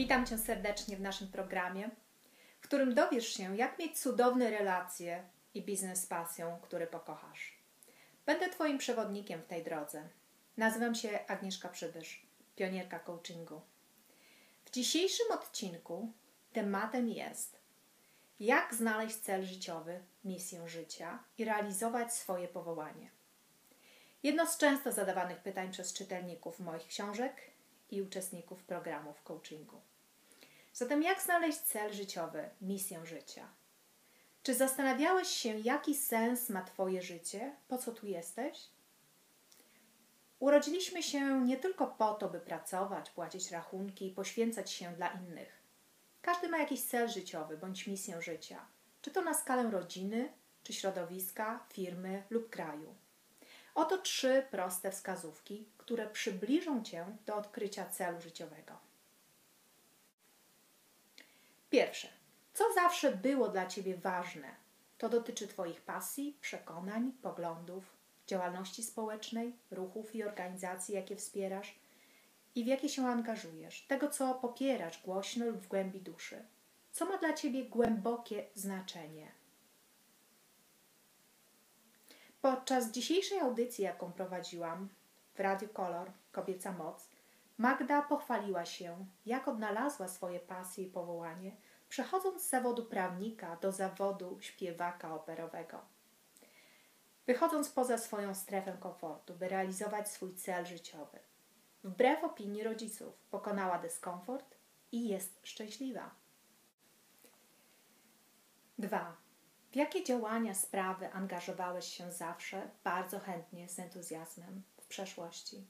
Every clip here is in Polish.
Witam Cię serdecznie w naszym programie, w którym dowiesz się, jak mieć cudowne relacje i biznes z pasją, który pokochasz. Będę Twoim przewodnikiem w tej drodze. Nazywam się Agnieszka Przybysz, pionierka coachingu. W dzisiejszym odcinku tematem jest jak znaleźć cel życiowy, misję życia i realizować swoje powołanie. Jedno z często zadawanych pytań przez czytelników moich książek i uczestników programów coachingu. Zatem, jak znaleźć cel życiowy, misję życia? Czy zastanawiałeś się, jaki sens ma Twoje życie? Po co tu jesteś? Urodziliśmy się nie tylko po to, by pracować, płacić rachunki i poświęcać się dla innych. Każdy ma jakiś cel życiowy bądź misję życia, czy to na skalę rodziny, czy środowiska, firmy lub kraju. Oto trzy proste wskazówki, które przybliżą Cię do odkrycia celu życiowego. Pierwsze. Co zawsze było dla Ciebie ważne? To dotyczy Twoich pasji, przekonań, poglądów, działalności społecznej, ruchów i organizacji, jakie wspierasz i w jakie się angażujesz, tego, co popierasz głośno lub w głębi duszy. Co ma dla Ciebie głębokie znaczenie? Podczas dzisiejszej audycji, jaką prowadziłam w Radio Kolor Kobieca Moc, Magda pochwaliła się, jak odnalazła swoje pasje i powołanie, przechodząc z zawodu prawnika do zawodu śpiewaka operowego. Wychodząc poza swoją strefę komfortu, by realizować swój cel życiowy. Wbrew opinii rodziców, pokonała dyskomfort i jest szczęśliwa. 2. W jakie działania, sprawy angażowałeś się zawsze, bardzo chętnie, z entuzjazmem w przeszłości?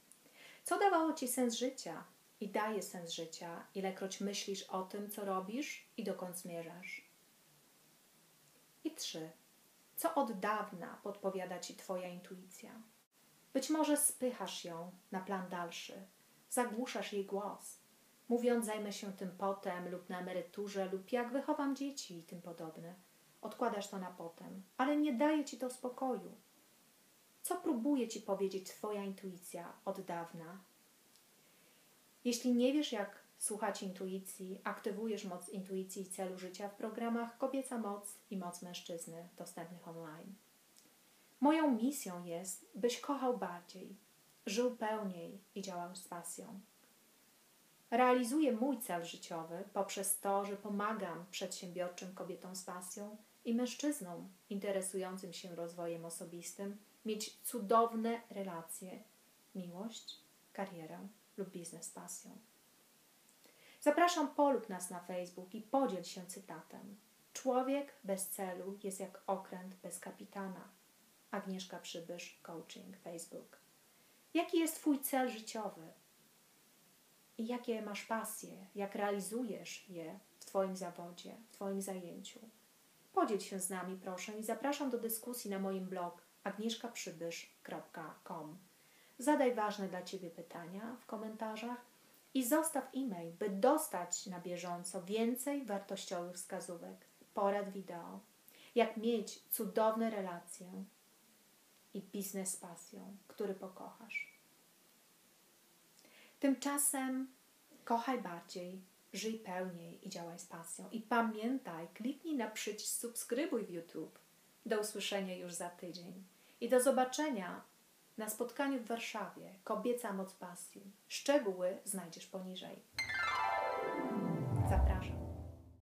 Co dawało ci sens życia i daje sens życia, ilekroć myślisz o tym, co robisz i dokąd zmierzasz? I trzy. Co od dawna podpowiada ci Twoja intuicja? Być może spychasz ją na plan dalszy, zagłuszasz jej głos, mówiąc zajmę się tym potem lub na emeryturze lub jak wychowam dzieci i tym podobne. Odkładasz to na potem, ale nie daje ci to spokoju. Co próbuje ci powiedzieć Twoja intuicja od dawna? Jeśli nie wiesz, jak słuchać intuicji, aktywujesz moc intuicji i celu życia w programach Kobieca Moc i Moc Mężczyzny dostępnych online. Moją misją jest, byś kochał bardziej, żył pełniej i działał z pasją. Realizuję mój cel życiowy poprzez to, że pomagam przedsiębiorczym kobietom z pasją i mężczyznom interesującym się rozwojem osobistym mieć cudowne relacje, miłość, karierę lub biznes z pasją. Zapraszam, polub nas na Facebook i podziel się cytatem. Człowiek bez celu jest jak okręt bez kapitana. Agnieszka Przybysz, Coaching, Facebook. Jaki jest Twój cel życiowy? I jakie masz pasje? Jak realizujesz je w Twoim zawodzie, w Twoim zajęciu? Podziel się z nami, proszę, i zapraszam do dyskusji na moim blog agnieszkaprzybysz.com. Zadaj ważne dla Ciebie pytania w komentarzach i zostaw e-mail, by dostać na bieżąco więcej wartościowych wskazówek, porad wideo, jak mieć cudowne relacje i biznes z pasją, który pokochasz. Tymczasem kochaj bardziej, żyj pełniej i działaj z pasją. I pamiętaj, kliknij na przycisk subskrybuj w YouTube. Do usłyszenia już za tydzień. I do zobaczenia na spotkaniu w Warszawie Kobieca Moc Pasji. Szczegóły znajdziesz poniżej.